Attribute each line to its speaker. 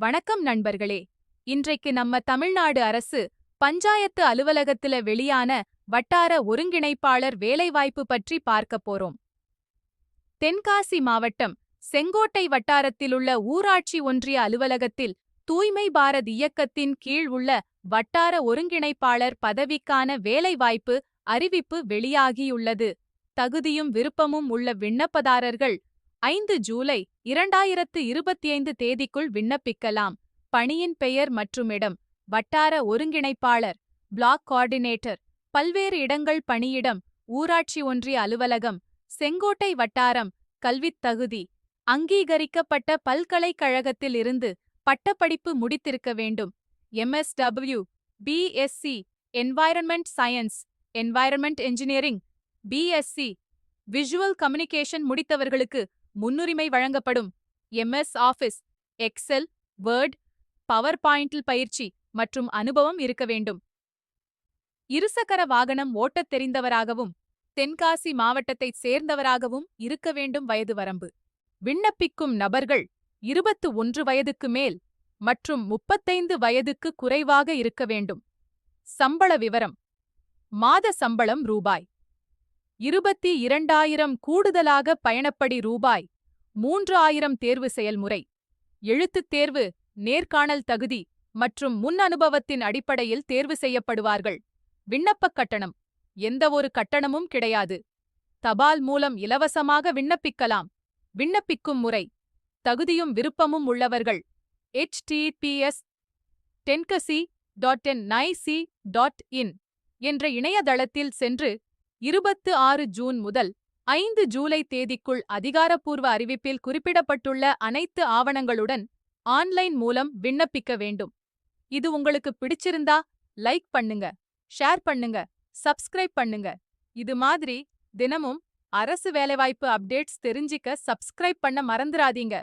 Speaker 1: வணக்கம் நண்பர்களே. இன்றைக்கு நம்ம தமிழ்நாடு அரசு பஞ்சாயத்து அலுவலகத்துல வெளியான வட்டார ஒருங்கிணைப்பாளர் வேலைவாய்ப்பு பற்றி பார்க்க போறோம். தென்காசி மாவட்டம் செங்கோட்டை வட்டாரத்திலுள்ள ஊராட்சி ஒன்றிய அலுவலகத்தில் தூய்மை பாரத் இயக்கத்தின் கீழ் உள்ள வட்டார ஒருங்கிணைப்பாளர் பதவிக்கான வேலைவாய்ப்பு அறிவிப்பு வெளியாகியுள்ளது. தகுதியும் விருப்பமும் உள்ள விண்ணப்பதாரர்கள் ஐந்து ஜூலை இரண்டாயிரத்து இருபத்தைந்து தேதிக்குள் விண்ணப்பிக்கலாம். பணியின் பெயர் மற்றும் இடம் வட்டார ஒருங்கிணைப்பாளர். Block coordinator. பல்வேறு இடங்கள் பணியிடம். ஊராட்சி ஒன்றிய அலுவலகம். செங்கோட்டை வட்டாரம். கல்வித் தகுதி. அங்கீகரிக்கப்பட்ட பல்கலைக்கழகத்தில் இருந்து பட்டப்படிப்பு முடித்திருக்க வேண்டும். MSW. BSc environment science environment engineering BSc visual communication முடித்தவர்களுக்கு முன்னுரிமை வழங்கப்படும். MS Office Excel Word power பாயிண்டில் பயிற்சி மற்றும் அனுபவம் இருக்க வேண்டும். இருசக்கர வாகனம் ஓட்டத் தெரிந்தவராகவும் தென்காசி மாவட்டத்தைச் சேர்ந்தவராகவும் இருக்க வேண்டும் வயது வரம்பு. விண்ணப்பிக்கும் நபர்கள் இருபத்து ஒன்று வயதுக்கு மேல் மற்றும் முப்பத்தைந்து வயதுக்கு குறைவாக இருக்க வேண்டும். சம்பள விவரம் மாத சம்பளம் ரூபாய். இருபத்தி இரண்டாயிரம் கூடுதலாக பயணப்படி ரூபாய் மூன்று ஆயிரம் தேர்வு செயல்முறை. எழுத்துத் தேர்வு நேர்காணல் தகுதி மற்றும் முன் அனுபவத்தின் அடிப்படையில் தேர்வு செய்யப்படுவார்கள். விண்ணப்பக் கட்டணம் எந்தவொரு கட்டணமும் கிடையாது. தபால் மூலம் இலவசமாக விண்ணப்பிக்கலாம். விண்ணப்பிக்கும் முறை தகுதியும் விருப்பமும் உள்ளவர்கள். HTTPS Tenkasi dot N nic dot in என்ற இணையதளத்தில் சென்று இருபத்து ஆறு ஜூன் முதல் ஐந்து ஜூலை தேதிக்குள் அதிகாரப்பூர்வ அறிவிப்பில் குறிப்பிடப்பட்டுள்ள அனைத்து ஆவணங்களுடன் ஆன்லைன் மூலம் விண்ணப்பிக்க வேண்டும். இது உங்களுக்கு பிடிச்சிருந்தா லைக் பண்ணுங்க ஷேர் பண்ணுங்க சப்ஸ்கிரைப் பண்ணுங்க. இது மாதிரி தினமும் அரசு வேலைவாய்ப்பு அப்டேட்ஸ் தெரிஞ்சிக்க சப்ஸ்கிரைப் பண்ண மறந்துடாதீங்க